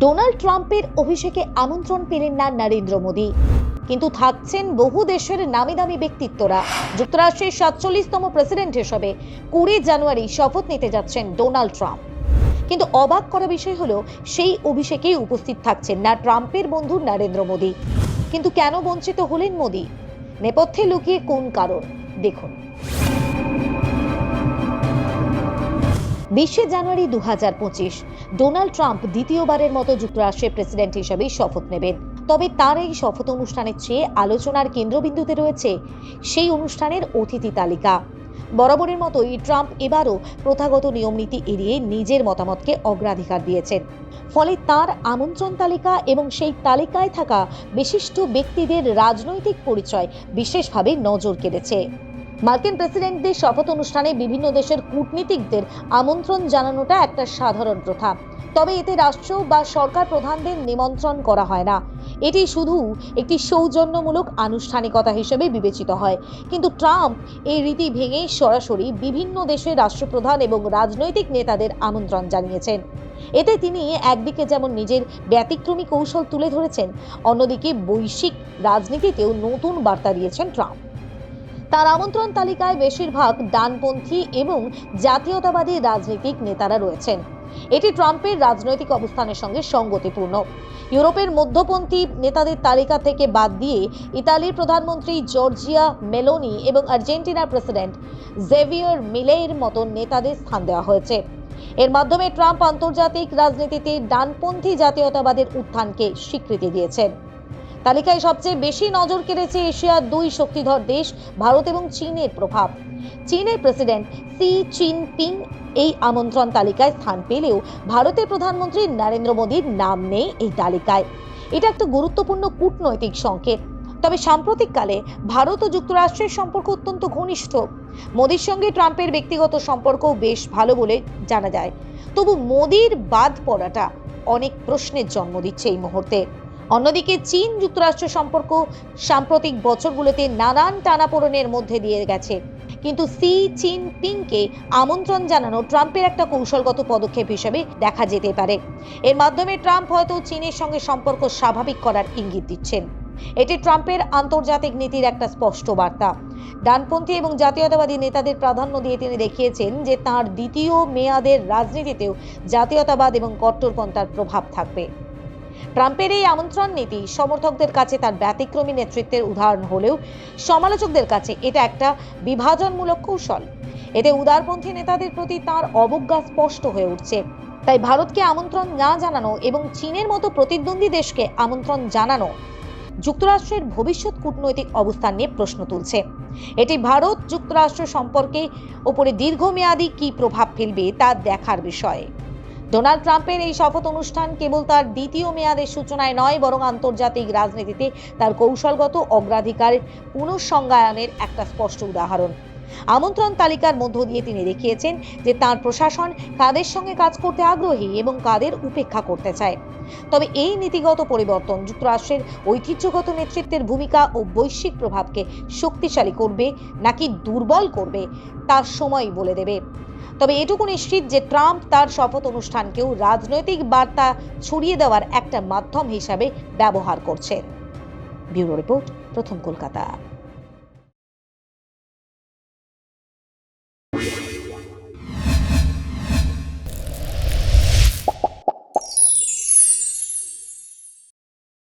Donald ট্রাম্পের অভিষেকে আমন্ত্রণ পেলেন না নরেন্দ্র মোদী। কিন্তু থাকছেন বহু দেশের নামি দামি ব্যক্তিত্বরা। যুক্তরাষ্ট্রের সাতচল্লিশতম প্রেসিডেন্ট হিসেবে কুড়ি জানুয়ারি শপথ নিতে যাচ্ছেন ডোনাল্ড ট্রাম্প। কিন্তু অবাক করা বিষয় হলো, সেই অভিষেকেই উপস্থিত থাকছেন না ট্রাম্পের বন্ধু নরেন্দ্র মোদী। কিন্তু কেন বঞ্চিত হলেন মোদী? নেপথ্যে লুকিয়ে কোন কারণ? দেখুন। বিশে জানুয়ারি দু হাজার পঁচিশ ডোনাল্ড ট্রাম্প দ্বিতীয়বারের মতো যুক্তরাষ্ট্রের প্রেসিডেন্ট হিসেবে শপথ নেবেন। তবে তার এই শপথ অনুষ্ঠানের চেয়ে আলোচনার কেন্দ্রবিন্দুতে রয়েছে সেই অনুষ্ঠানের অতিথি তালিকা। বরাবরের মতোই ট্রাম্প এবারও প্রথাগত নিয়মনীতি এড়িয়ে নিজের মতামতকে অগ্রাধিকার দিয়েছেন। ফলে তার আমন্ত্রণ তালিকা এবং সেই তালিকায় থাকা বিশিষ্ট ব্যক্তিদের রাজনৈতিক পরিচয় বিশেষভাবে নজর কেড়েছে। মার্কিন প্রেসিডেন্টদের শপথ অনুষ্ঠানে বিভিন্ন দেশের কূটনীতিকদের আমন্ত্রণ জানানোটা একটা সাধারণ প্রথা। তবে এতে রাষ্ট্র বা সরকার প্রধানদের নিমন্ত্রণ করা হয় না। এটি শুধু একটি সৌজন্যমূলক আনুষ্ঠানিকতা হিসেবে বিবেচিত হয়। কিন্তু ট্রাম্প এই রীতি ভেঙে সরাসরি বিভিন্ন দেশের রাষ্ট্রপ্রধান এবং রাজনৈতিক নেতাদের আমন্ত্রণ জানিয়েছেন। এতে তিনি একদিকে যেমন নিজের ব্যতিক্রমী কৌশল তুলে ধরেছেন, অন্যদিকে বৈশ্বিক রাজনীতিতেও নতুন বার্তা দিয়েছেন ট্রাম্প। তার আমন্ত্রণ তালিকায় বেশিরভাগ ডানপন্থী এবং জাতীয়তাবাদী রাজনৈতিক নেতারা রয়েছেন। এটি ট্রাম্পের রাজনৈতিক অবস্থানের সঙ্গে সঙ্গতিপূর্ণ। ইউরোপের মধ্যপন্থী নেতাদের তালিকা থেকে বাদ দিয়ে ইতালির প্রধানমন্ত্রী জর্জিয়া মেলোনি এবং আর্জেন্টিনার প্রেসিডেন্ট জেভিয়ার মিলের মতো নেতাদের স্থান দেওয়া হয়েছে। এর মাধ্যমে ট্রাম্প আন্তর্জাতিক রাজনীতিতে ডানপন্থী জাতীয়তাবাদের উত্থানকে স্বীকৃতি দিয়েছেন। তালিকায় সবচেয়ে বেশি নজর কেড়েছে এশিয়ার দুই শক্তিধর দেশ, ভারত এবং চীনের প্রভাব। চীনের প্রেসিডেন্ট সি চিনপিং এই আমন্ত্রণ তালিকায় স্থান পেলেও ভারতের প্রধানমন্ত্রী নরেন্দ্র মোদীর নাম নেই এই তালিকায়। এটা একটা গুরুত্বপূর্ণ কূটনৈতিক সংকেত। তবে সাম্প্রতিককালে ভারত ও যুক্তরাষ্ট্রের সম্পর্ক অত্যন্ত ঘনিষ্ঠ। মোদীর সঙ্গে ট্রাম্পের ব্যক্তিগত সম্পর্কও বেশ ভালো বলে জানা যায়। তবু মোদীর বাদ পড়াটা অনেক প্রশ্নের জন্ম দিচ্ছে এই মুহূর্তে। অন্যদিকে চীন যুক্তরাষ্ট্র সম্পর্ক সাম্প্রতিক বছরগুলোতে নানান টানাপোড়েনের মধ্যে দিয়ে গেছে। কিন্তু সি চীন পিংকে আমন্ত্রণ জানানো ট্রাম্পের একটা কৌশলগত পদক্ষেপ হিসেবে দেখা যেতে পারে। এর মাধ্যমে ট্রাম্প হয়তো চীনের সঙ্গে সম্পর্ক স্বাভাবিক করার ইঙ্গিত দিচ্ছেন। এটি ট্রাম্পের আন্তর্জাতিক নীতির একটা স্পষ্ট বার্তা। ডানপন্থী এবং জাতীয়তাবাদী নেতাদের প্রাধান্য দিয়ে তিনি দেখিয়েছেন যে তার দ্বিতীয় মেয়াদের রাজনীতিতেও জাতীয়তাবাদ এবং কট্টরপন্থার প্রভাব থাকবে। ট্রাম্পের এই আমন্ত্রণ নীতি সমর্থকদের কাছে তার ব্যতিক্রমী নেতৃত্বের উদাহরণ হলেও সমালোচকদের কাছে এটা একটা বিভাজনমূলক কৌশল। এতে উদারপন্থী নেতাদের প্রতি তার অবজ্ঞা স্পষ্ট হয়ে উঠছে। তাই ভারতকে আমন্ত্রণ না জানানো এবং চীনের মতো প্রতিদ্বন্দ্বী দেশকে আমন্ত্রণ জানানো যুক্তরাষ্ট্রের ভবিষ্যৎ কূটনৈতিক অবস্থান নিয়ে প্রশ্ন তুলছে। এটি ভারত যুক্তরাষ্ট্র সম্পর্কে ওপরে দীর্ঘমেয়াদী কী প্রভাব ফেলবে তা দেখার বিষয়। ডোনাল্ড ট্রাম্পের এই শপথ অনুষ্ঠান কেবল তার দ্বিতীয় মেয়াদের সূচনায় নয়, বরং আন্তর্জাতিক রাজনীতিতে তার কৌশলগত অগ্রাধিকার পুনঃসংজ্ঞায়নের একটা স্পষ্ট উদাহরণ। আমন্ত্রণ তালিকার মধ্য দিয়ে তিনি দেখিয়েছেন যে তার প্রশাসন কাদের সঙ্গে কাজ করতে আগ্রহী এবং কাদের উপেক্ষা করতে চায়। তবে এই নীতিগত পরিবর্তন যুক্তরাষ্ট্রের ঐতিহ্যগত নেতৃত্বের ভূমিকা ও বৈশ্বিক প্রভাবকে শক্তিশালী করবে নাকি দুর্বল করবে, তার সময় বলে দেবে। তবে এটুকু নিশ্চিত যে ট্রাম্প তার শপথ অনুষ্ঠানকেও রাজনৈতিক বার্তা ছড়িয়ে দেওয়ার একটা মাধ্যম হিসাবে ব্যবহার করছে। ব্যুরো রিপোর্ট প্রথম কলকাতা।